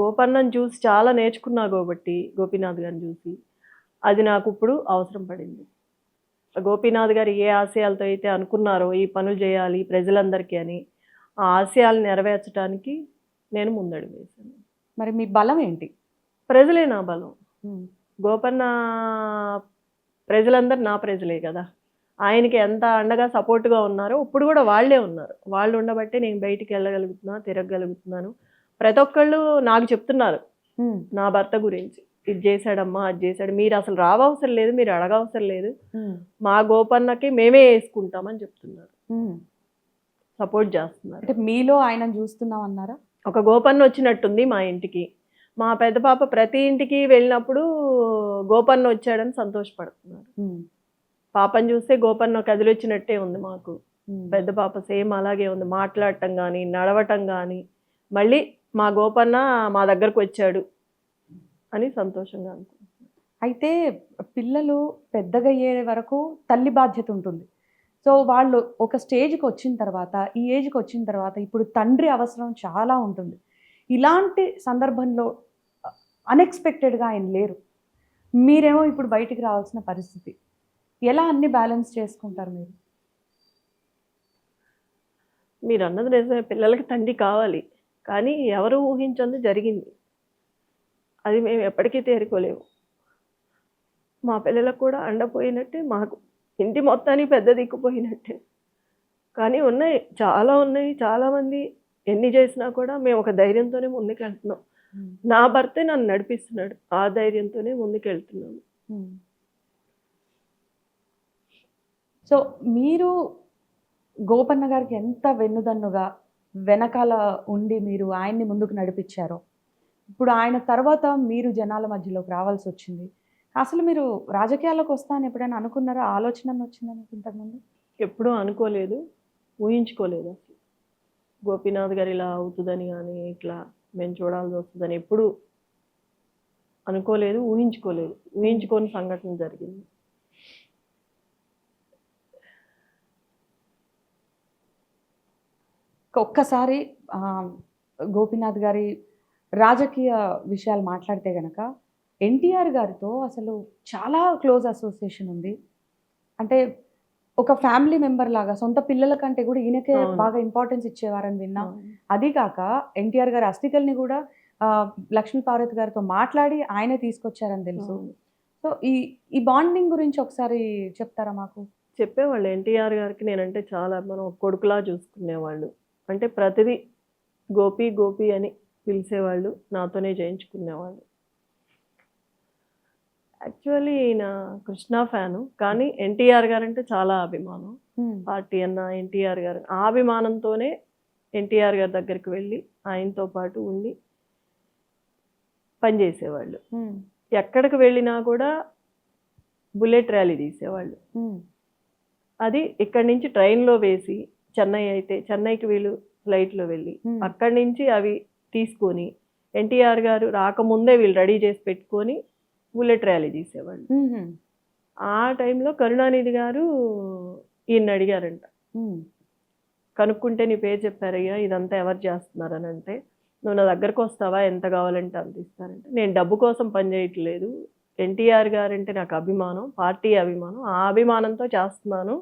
గోపన్నను చూసి చాలా నేర్చుకున్నా కాబట్టి గోపీనాథ్ గారిని చూసి అది నాకు ఇప్పుడు అవసరం పడింది. గోపీనాథ్ గారు ఏ ఆశయాలతో అయితే అనుకున్నారో ఈ పనులు చేయాలి ప్రజలందరికీ అని ఆ ఆశయాలు నెరవేర్చడానికి నేను ముందడుగు వేశాను. మరి మీ బలం ఏంటి? ప్రజలే నా బలం. గోపన్న ప్రజలందరూ నా ప్రజలే కదా. ఆయనకి ఎంత అండగా సపోర్ట్గా ఉన్నారో ఇప్పుడు కూడా వాళ్ళే ఉన్నారు. వాళ్ళు ఉండబట్టే నేను బయటికి వెళ్ళగలుగుతున్నా తిరగగలుగుతున్నాను. ప్రతి ఒక్కళ్ళు నాకు చెప్తున్నారు నా భర్త గురించి. ఇది చేశాడమ్మా అది చేశాడు. మీరు అసలు రావవసరం లేదు మీరు అడగవసరం లేదు. మా గోపన్నకి మేమే వేసుకుంటామని చెప్తున్నారు. సపోర్ట్ చేస్తున్నారు. అంటే మీలో ఆయన చూస్తున్నాం అన్నారా? ఒక గోపన్న వచ్చినట్టుంది మా ఇంటికి. మా పెద్ద పాప ప్రతి ఇంటికి వెళ్ళినప్పుడు గోపన్న వచ్చాడని సంతోషపడుతున్నారు. పాపని చూస్తే గోపన్న కదిలొచ్చినట్టే ఉంది మాకు. పెద్ద పాప సేమ్ అలాగే ఉంది. మాట్లాడటం కానీ నడవటం కానీ మళ్ళీ మా గోపన్న మా దగ్గరకు వచ్చాడు అని సంతోషంగా అనుకుంటున్నాను. అయితే పిల్లలు పెద్దగా అయ్యే వరకు తల్లి బాధ్యత ఉంటుంది. సో వాళ్ళు ఒక స్టేజ్కి వచ్చిన తర్వాత ఈ ఏజ్కి వచ్చిన తర్వాత ఇప్పుడు తండ్రి అవసరం చాలా ఉంటుంది. ఇలాంటి సందర్భంలో అన్ఎక్స్పెక్టెడ్గా ఆయన లేరు. మీరేమో ఇప్పుడు బయటికి రావాల్సిన పరిస్థితి. ఎలా అన్ని బ్యాలెన్స్ చేసుకుంటారు మీరు? మీరు అన్నది నిజమే. పిల్లలకి తండ్రి కావాలి. కానీ ఎవరు ఊహించంది జరిగింది. అది మేము ఎప్పటికీ తేరుకోలేము. మా పిల్లలకు కూడా అండపోయినట్టే మాకు ఇంటి మొత్తానికి పెద్ద దిక్కుపోయినట్టే కానీ ఉన్నాయి చాలా ఉన్నాయి చాలామంది ఎన్ని చేసినా కూడా మేము ఒక ధైర్యంతోనే ముందుకెళ్తున్నాం. నా భర్తే నన్ను నడిపిస్తున్నాడు ఆ ధైర్యంతోనే ముందుకెళ్తున్నాము సో మీరు గోపన్న గారికి ఎంత వెన్నుదన్నుగా వెనకాల ఉండి మీరు ఆయన్ని ముందుకు నడిపించారో. ఇప్పుడు ఆయన తర్వాత మీరు జనాల మధ్యలోకి రావాల్సి వచ్చింది. అసలు మీరు రాజకీయాల్లోకి వస్తానని ఎప్పుడైనా అనుకున్నారా? ఆలోచన వచ్చిందా మీకు ఇంతకుముందు? ఎప్పుడూ అనుకోలేదు. ఊహించుకోలేదు అసలు. గోపీనాథ్ గారు ఇలా అవుతుందని కానీ ఇట్లా మేము చూడాల్సి వస్తుందని ఎప్పుడు అనుకోలేదు ఊహించుకోలేదు. ఊహించుకోని సంఘటన జరిగింది. ఒక్కసారి గోపీనాథ్ గారి రాజకీయ విషయాలు మాట్లాడితే గనక ఎన్టీఆర్ గారితో అసలు చాలా క్లోజ్ అసోసియేషన్ ఉంది. అంటే ఒక ఫ్యామిలీ మెంబర్ లాగా సొంత పిల్లల కంటే కూడా ఈయనకే. బాగా ఇంపార్టెన్స్ ఇచ్చేవారని విన్నాం. అది కాక ఎన్టీఆర్ గారి అస్థికల్ని కూడా లక్ష్మీ పార్వతి గారితో మాట్లాడి ఆయనే తీసుకొచ్చారని తెలుసు. సో ఈ ఈ బాండింగ్ గురించి ఒకసారి చెప్తారా మాకు? చెప్పేవాళ్ళు. ఎన్టీఆర్ గారికి నేనంటే చాలా మనం కొడుకులా చూసుకునేవాళ్ళు. అంటే ప్రతిదీ గోపి గోపి అని పిలిచేవాళ్ళు నాతోనే చేయించుకునేవాళ్ళు యాక్చువల్లీ ఈయన కృష్ణ ఫ్యాను కానీ ఎన్టీఆర్ గారు అంటే చాలా అభిమానం. పార్టీ అన్న ఎన్టీఆర్ గారు ఆ అభిమానంతోనే ఎన్టీఆర్ గారి దగ్గరికి వెళ్ళి ఆయనతో పాటు ఉండి పనిచేసేవాళ్ళు. ఎక్కడికి వెళ్ళినా కూడా బుల్లెట్ ర్యాలీ తీసేవాళ్ళు. అది ఇక్కడి నుంచి ట్రైన్లో వేసి చెన్నై అయితే చెన్నైకి వీళ్ళు ఫ్లైట్లో వెళ్ళి. అక్కడి నుంచి అవి తీసుకొని ఎన్టీఆర్ గారు రాకముందే వీళ్ళు రెడీ చేసి పెట్టుకొని బుల్లెట్ ర్యాలీ తీసేవాళ్ళు. ఉమ్, ఆ టైంలో కరుణానిధి గారు ఈయన అడిగారంట. కనుక్కుంటే నీ పేరు చెప్పారయ్యా ఇదంతా ఎవరు చేస్తున్నారని అంటే నువ్వు నా దగ్గరకు వస్తావా? ఎంత కావాలంటే అంత ఇస్తానంటే నేను డబ్బు కోసం పనిచేయట్లేదు ఎన్టీఆర్ గారు అంటే నాకు అభిమానం పార్టీ అభిమానం ఆ అభిమానంతో చేస్తున్నాను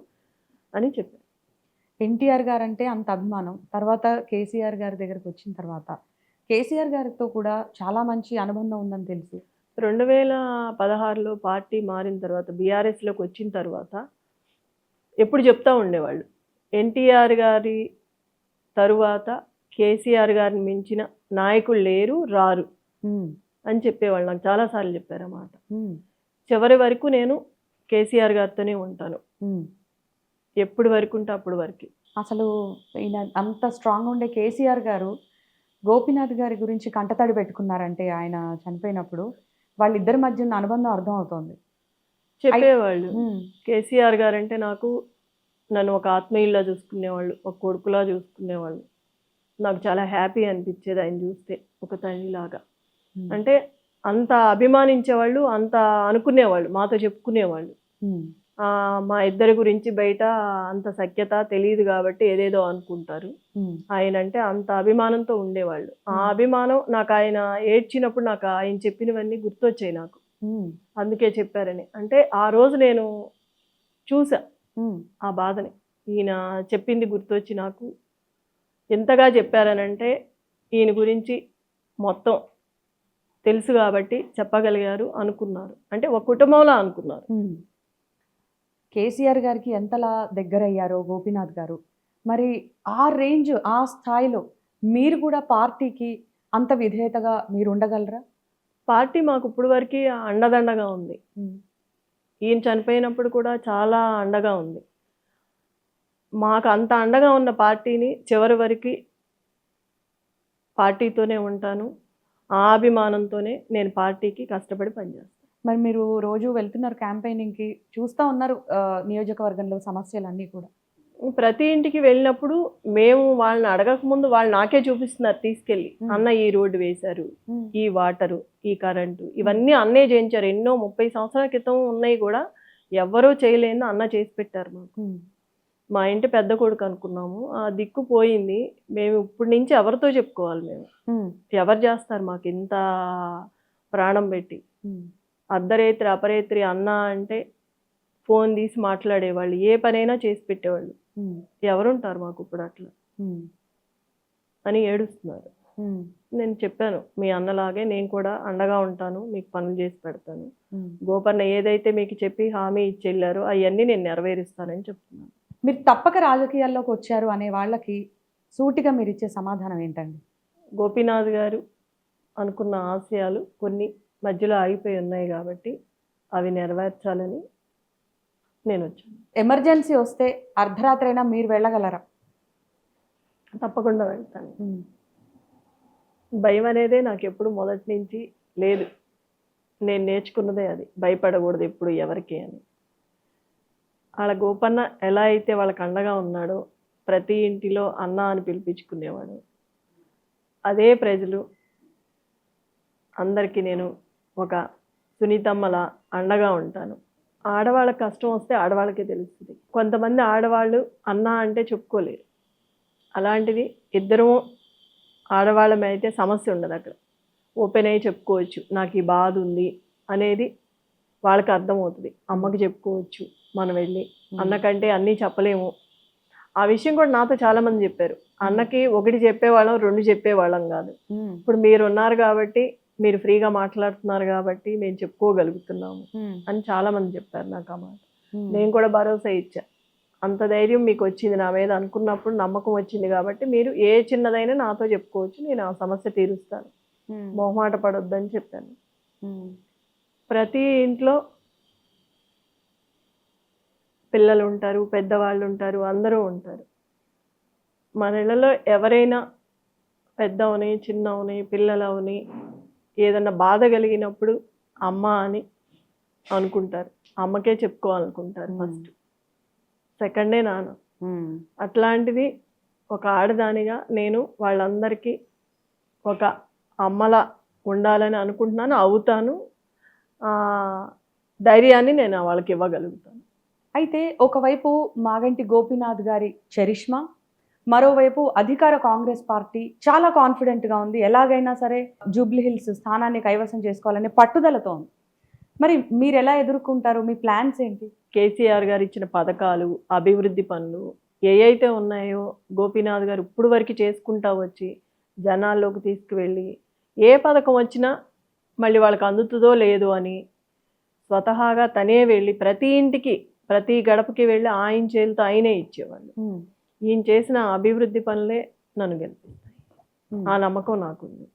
అని చెప్పారు. ఎన్టీఆర్ గారు అంటే అంత అభిమానం. తర్వాత కేసీఆర్ గారి దగ్గరికి వచ్చిన తర్వాత కేసీఆర్ గారితో కూడా చాలా మంచి అనుబంధం ఉందని తెలుసు. రెండు వేల పదహారులో పార్టీ మారిన తర్వాత బీఆర్ఎస్లోకి వచ్చిన తర్వాత ఎప్పుడు చెప్తా ఉండేవాళ్ళు. ఎన్టీఆర్ గారి తరువాత కేసీఆర్ గారిని మించిన నాయకులు లేరు రారు అని చెప్పేవాళ్ళు. నాకు చాలాసార్లు చెప్పారన్నమాట చివరి వరకు నేను కేసీఆర్ గారితోనే ఉంటాను. ఎప్పుడు వరకు ఉంటే అప్పుడు వరకు. అసలు ఈయన అంత స్ట్రాంగ్ ఉండే కేసీఆర్ గారు గోపీనాథ్ గారి గురించి కంటతడి పెట్టుకున్నారంటే ఆయన చనిపోయినప్పుడు వాళ్ళిద్దరి మధ్య ఉన్న అనుబంధం అర్థం అవుతోంది. చెప్పేవాళ్ళు. కేసీఆర్ గారు అంటే నాకు నన్ను ఒక ఆత్మీయుల్లా చూసుకునేవాళ్ళు ఒక కొడుకులా చూసుకునేవాళ్ళు. నాకు చాలా హ్యాపీ అనిపించేది ఆయన చూస్తే ఒక తల్లిలాగా. అంటే అంత అభిమానించేవాళ్ళు అంత అనుకునేవాళ్ళు మాతో చెప్పుకునేవాళ్ళు. మా ఇద్దరి గురించి బయట అంత సఖ్యత తెలియదు కాబట్టి ఏదేదో అనుకుంటారు. ఆయన అంటే అంత అభిమానంతో ఉండేవాళ్ళు. ఆ. అభిమానం నాకు ఆయన ఏడ్చినప్పుడు నాకు ఆయన చెప్పినవన్నీ గుర్తొచ్చాయి నాకు. అందుకే చెప్పారని. అంటే ఆ రోజు నేను చూసా ఆ బాధని. ఈయన చెప్పింది గుర్తొచ్చి నాకు. ఎంతగా చెప్పారనంటే ఈయన గురించి మొత్తం తెలుసు కాబట్టి చెప్పగలిగారు అనుకున్నారు. అంటే ఒక కుటుంబంలో అనుకున్నారు. కేసీఆర్ గారికి ఎంతలా దగ్గరయ్యారో గోపీనాథ్ గారు. మరి ఆ రేంజ్ ఆ స్థాయిలో మీరు కూడా పార్టీకి అంత విధేయతగా మీరు ఉండగలరా? పార్టీ మాకు ఇప్పుడు వరకు అండదండగా ఉంది. ఈయన చనిపోయినప్పుడు కూడా చాలా అండగా ఉంది. మాకు అంత అండగా ఉన్న పార్టీని చివరి వరకు పార్టీతోనే ఉంటాను. ఆ అభిమానంతోనే నేను పార్టీకి కష్టపడి పనిచేస్తాను. మరి మీరు రోజు వెళ్తున్నారు క్యాంపెయినింగ్కి చూస్తూ ఉన్నారు నియోజకవర్గంలో సమస్యలన్నీ కూడా. ప్రతి ఇంటికి వెళ్ళినప్పుడు మేము వాళ్ళని అడగక ముందు వాళ్ళు నాకే చూపిస్తున్నారు తీసుకెళ్ళి. అన్న ఈ రోడ్డు వేశారు ఈ వాటరు ఈ కరెంటు ఇవన్నీ అన్నే చేయించారు. ఎన్నో ముప్పై సంవత్సరాల క్రితం ఉన్నాయి కూడా ఎవ్వరూ చేయలేని అన్న చేసి పెట్టారు మాకు. మా ఇంటి పెద్ద కొడుకు అనుకున్నాము. ఆ దిక్కు పోయింది. మేము ఇప్పటి నుంచి ఎవరితో చెప్పుకోవాలి మేము? ఎవరు చేస్తారు మాకు ఇంత ప్రాణం పెట్టి? అర్ధరేత్రి అపరేత్రి అన్న అంటే ఫోన్ తీసి మాట్లాడేవాళ్ళు ఏ పనైనా చేసి పెట్టేవాళ్ళు. ఎవరుంటారు మాకు ఇప్పుడు అట్లా? అని ఏడుస్తున్నారు. నేను చెప్పాను మీ అన్నలాగే నేను కూడా అండగా ఉంటాను మీకు పనులు చేసి పెడతాను. గోపన్న ఏదైతే మీకు చెప్పి హామీ ఇచ్చి వెళ్ళారో అవన్నీ నేను నెరవేరుస్తానని చెప్తున్నాను. మీరు తప్పక రాజకీయాల్లోకి వచ్చారు అనే వాళ్ళకి సూటిగా మీరు ఇచ్చే సమాధానం ఏంటండి? గోపీనాథ్ గారు అనుకున్న ఆశయాలు కొన్ని మధ్యలో ఆగిపోయి ఉన్నాయి కాబట్టి అవి నెరవేర్చాలని నేను వచ్చాను. ఎమర్జెన్సీ వస్తే అర్ధరాత్రి అయినా మీరు వెళ్ళగలరా? తప్పకుండా వెళ్తాను. భయం అనేదే నాకు ఎప్పుడు మొదటి నుంచి లేదు. నేను నేర్చుకున్నదే అది. భయపడకూడదు ఎప్పుడు ఎవరికి అని. వాళ్ళ గోపన్న ఎలా అయితే వాళ్ళకి అండగా ఉన్నాడో ప్రతి ఇంటిలో అన్న అని పిలిపించుకునేవాడు. అదే ప్రజలు అందరికీ నేను ఒక సునీతమ్మలా అండగా ఉంటాను. ఆడవాళ్ళ కష్టం వస్తే ఆడవాళ్ళకే తెలుస్తుంది. కొంతమంది ఆడవాళ్ళు అన్న అంటే చెప్పుకోలేరు. అలాంటిది ఇద్దరము ఆడవాళ్ళమే అయితే సమస్య ఉండదు అక్కడ. ఓపెన్ అయ్యి చెప్పుకోవచ్చు నాకు ఈ బాధ ఉంది అనేది వాళ్ళకి అర్థమవుతుంది. అమ్మకి చెప్పుకోవచ్చు మనం వెళ్ళి అన్నకంటే అన్నీ చెప్పలేము. ఆ విషయం కూడా నాతో చాలా మంది చెప్పారు. అన్నకి ఒకటి చెప్పేవాళ్ళం రెండు చెప్పేవాళ్ళం కాదు. ఇప్పుడు మీరు ఉన్నారు కాబట్టి మీరు ఫ్రీగా మాట్లాడుతున్నారు కాబట్టి మేము చెప్పుకోగలుగుతున్నాము అని చాలా మంది చెప్పారు నాకు ఆ మాట. నేను కూడా భరోసా ఇచ్చా. అంత ధైర్యం మీకు వచ్చింది నా మీద అనుకున్నప్పుడు నమ్మకం వచ్చింది కాబట్టి మీరు ఏ చిన్నదైనా నాతో చెప్పుకోవచ్చు నేను ఆ సమస్య తీరుస్తాను. మొహమాట పడొద్దని చెప్పాను. ప్రతి ఇంట్లో పిల్లలు ఉంటారు పెద్దవాళ్ళు ఉంటారు అందరూ ఉంటారు. మన ఇళ్ళలో ఎవరైనా పెద్ద అవని చిన్న అవని పిల్లలు అవని ఏదన్నా బాధ కలిగినప్పుడు అమ్మ అని అనుకుంటారు. అమ్మకే చెప్పుకోవాలనుకుంటారు ఫస్ట్ సెకండే నాన్న. అట్లాంటిది ఒక ఆడదానిగా నేను వాళ్ళందరికీ ఒక అమ్మలా ఉండాలని అనుకుంటున్నాను అవుతాను. ధైర్యాన్ని నేను వాళ్ళకి ఇవ్వగలుగుతాను. అయితే ఒకవైపు మాగంటి గోపీనాథ్ గారి చరిష్మా మరోవైపు అధికార కాంగ్రెస్ పార్టీ చాలా కాన్ఫిడెంట్గా ఉంది. ఎలాగైనా సరే జూబ్లీ హిల్స్ స్థానాన్ని కైవసం చేసుకోవాలనే పట్టుదలతో ఉంది. మరి మీరు ఎలా ఎదుర్కొంటారు? మీ ప్లాన్స్ ఏంటి? కేసీఆర్ గారు ఇచ్చిన పథకాలు అభివృద్ధి పనులు ఏ అయితే ఉన్నాయో గోపీనాథ్ గారు ఇప్పుడు వరకు చేసుకుంటా వచ్చి జనాల్లోకి తీసుకువెళ్ళి ఏ పథకం వచ్చినా మళ్ళీ వాళ్ళకి అందుతుందో లేదో అని స్వతహాగా తనే వెళ్ళి ప్రతి ఇంటికి ప్రతి గడపకి వెళ్ళి ఆయన చేతులతో ఆయనే ఇచ్చేవాళ్ళు. ఈయన చేసిన అభివృద్ధి పనులే నన్ను గెలిపిస్తాయి. ఆ నమ్మకం నాకుంది